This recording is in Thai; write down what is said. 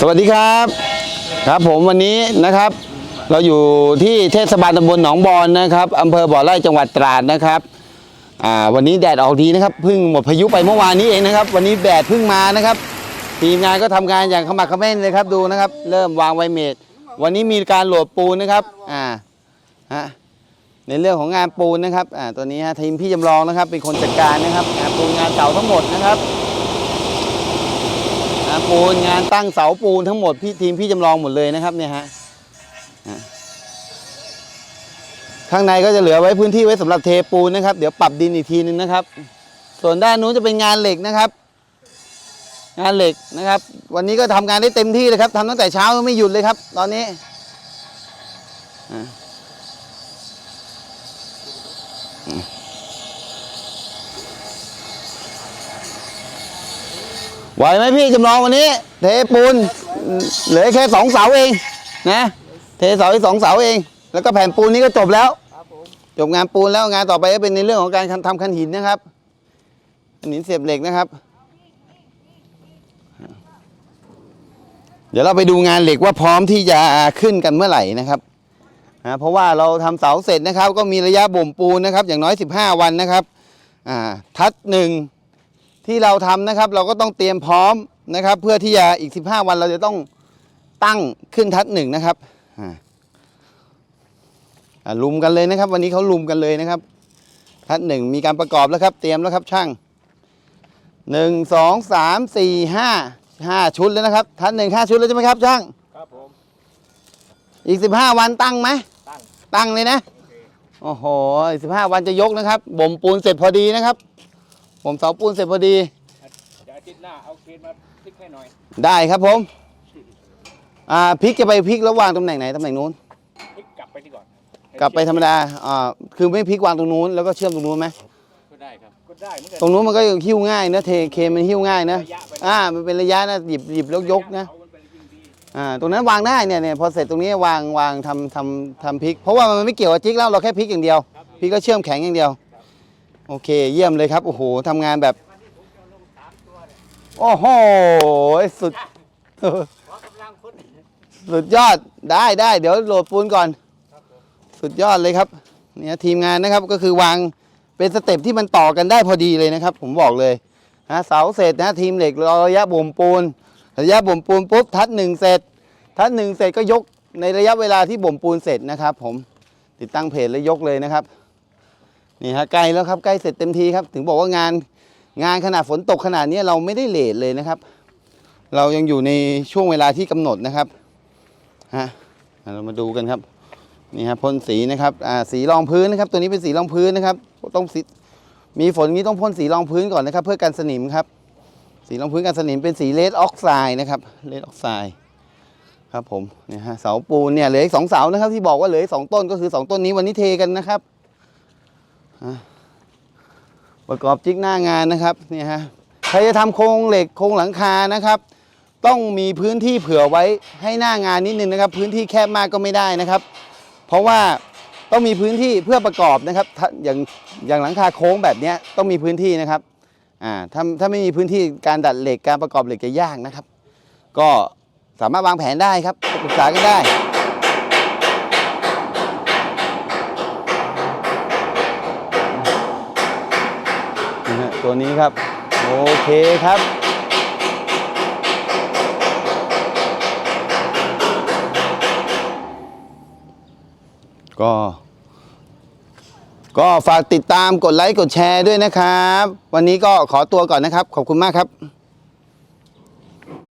สวัสดีครับครับผมวันนี้นะครับ เราอยู่ที่เทศบาลตำบลหนองบอนนะครับอำเภอบ่อไร่จังหวัดตราดนะครับอ่าวันนี้แดดออกดีนะครับเพิ่งหมดพายุไปเมื่อวานนี้เองนะครับ วันนี้แดดเพิ่งมานะครับทีมงานก็ทำงานอย่างขมักขม้นเลยครับดูนะครับ เริ่มวางไวเมดวันนี้มีการโหลดปูนนะครับอ่าฮะในเรื่องของงานปูนนะครับอ่าตัวนี้ฮะทีมพี่จำลองนะครับ เป็นคนจัดการนะครับงานปูนงานเสาทั้งหมดนะครับ ปูนงานตั้งเสาปูนทั้งหมดพี่ทีมพี่จำลองหมดเลยนะครับเนี่ยฮะข้างในก็จะเหลือไว้พื้นที่ไว้สำหรับเทปูนนะครับ เดี๋ยวปรับดินอีกทีนึงนะครับ ส่วนด้านนู้นจะเป็นงานเหล็กนะครับ งานเหล็กนะครับ วันนี้ก็ทำงานได้เต็มที่เลยครับทำตั้งแต่เช้าไม่หยุดเลยครับ ตอนนี้อะ ไหวไหมพี่จำลองวันนี้ เทปูนเหลือแค่สองเสาเองนะเทเสาอีกสองเสาเอง แล้วก็แผ่นปูนนี้ก็จบแล้วจบงานปูนแล้วงานต่อไปก็เป็นในเรื่องของการทำคันหินนะครับคันหินเสียบเหล็กนะครับ เดี๋ยวเราไปดูงานเหล็กว่าพร้อมที่จะขึ้นกันเมื่อไหร่นะครับอ่าเพราะว่าเราทำเสาเสร็จนะครับ ก็มีระยะบ่มปูนนะครับ อย่างน้อย 15 วันนะครับ อ่า ทัดหนึ่ง ที่เราทำนะครับ เราก็ต้องเตรียมพร้อมนะครับ เพื่อที่จะอีก 15 วันเราจะต้องตั้งขึ้นทัดหนึ่งนะครับอ่าอ่าลุมกันเลยนะครับ วันนี้เขาลุมกันเลยนะครับ ทัดหนึ่งมีการประกอบแล้วครับ เตรียมแล้วครับช่างหนึ่งสองสามสี่ห้าห้าชุดแล้วนะครับ ทัดหนึ่งห้าชุดแล้วใช่ไหมครับช่างครับผมอีกสิบห้าวันตั้งไหมตั้งตั้งเลยนะโอ้โหอีกสิบห้าวันจะยกนะครับบ่มปูนเสร็จพอดีนะครับ บ่มเสาปูนเสร็จพอดี เดี๋ยวอาทิตย์หน้าเอาเคนมาพลิกให้หน่อยได้ครับผม อ่าพลิกจะไปพลิกแล้ววางตำแหน่งไหนตำแหน่งนู้น พลิกกลับไปที่ก่อนกลับไปธรรมดา อ่า คือไม่พลิกวางตรงนู้นแล้วก็เชื่อมตรงนู้นไหมก็ได้ครับก็ได้เหมือนกันตรงนู้นมันก็หิ้วง่ายนะเทเคมันหิ้วง่ายนะ ระยะไปอ่า มันเป็นระยะนะหยิบหยิบแล้วยกนะ เอามันไปยิ่งดีอ่า ตรงนั้นวางได้เนี่ยเนี่ยพอเสร็จตรงนี้วางวางทำทำทำพลิก เพราะว่ามันไม่เกี่ยวกับจิ๊กแล้วเราแค่พลิกอย่างเดียว พลิกก็เชื่อมแข็งอย่างเดียว โอเค เยี่ยมเลยครับ โอ้โหทำงานแบบ โอ้โห สุด สุดยอด ได้ได้ เดี๋ยวโหลดปูนก่อน สุดยอดเลยครับ เนี่ยทีมงานนะครับ ก็คือวางเป็นสเต็ปที่มันต่อกันได้พอดีเลยนะครับ ผมบอกเลยนะเสาเสร็จนะทีมเหล็กรอระยะบ่มปูน ระยะบ่มปูนปุ๊บทัดหนึ่งเสร็จ ทัดหนึ่งเสร็จก็ยกในระยะเวลาที่บ่มปูนเสร็จนะครับ ผมติดตั้งเพจแล้วยกเลยนะครับ นี่ฮะใกล้แล้วครับใกล้เสร็จเต็มทีครับ ถึงบอกว่างานงานขนาดฝนตกขนาดนี้เราไม่ได้เลทเลยนะครับ เรายังอยู่ในช่วงเวลาที่กำหนดนะครับฮะเรามาดูกันครับนี่ครับพ่นสีนะครับอ่าสีรองพื้นนะครับ ตัวนี้เป็นสีรองพื้นนะครับ ต้องมีฝนนี้ต้องพ่นสีรองพื้นก่อนนะครับ เพื่อกันสนิมครับ สีรองพื้นกันสนิมเป็นสีเลดออกไซด์นะครับเลดออกไซด์ครับผมเนี่ยฮะเสาปูนเนี่ยเหลืออีกสองเสานะครับ ที่บอกว่าเหลืออีกสองต้นก็คือสองต้นนี้วันนี้เทกันนะครับ ประกอบจิ๊กหน้างานนะครับนี่ฮะใครจะทำโครงเหล็กโครงหลังคานะครับ ต้องมีพื้นที่เผื่อไว้ให้หน้างานนิดนึงนะครับ พื้นที่แคบมากก็ไม่ได้นะครับ เพราะว่าต้องมีพื้นที่เพื่อประกอบนะครับถ้าอย่างอย่างหลังคาโค้งแบบนี้ต้องมีพื้นที่นะครับอ่าถ้าถ้าไม่มีพื้นที่การดัดเหล็กการประกอบเหล็กจะยากนะครับ ก็สามารถวางแผนได้ครับปรึกษากันได้ ตัวนี้ครับ โอเคครับ ก็ ก็ฝากติดตามกดไลค์กดแชร์ด้วยนะครับ วันนี้ก็ขอตัวก่อนนะครับ ขอบคุณมากครับ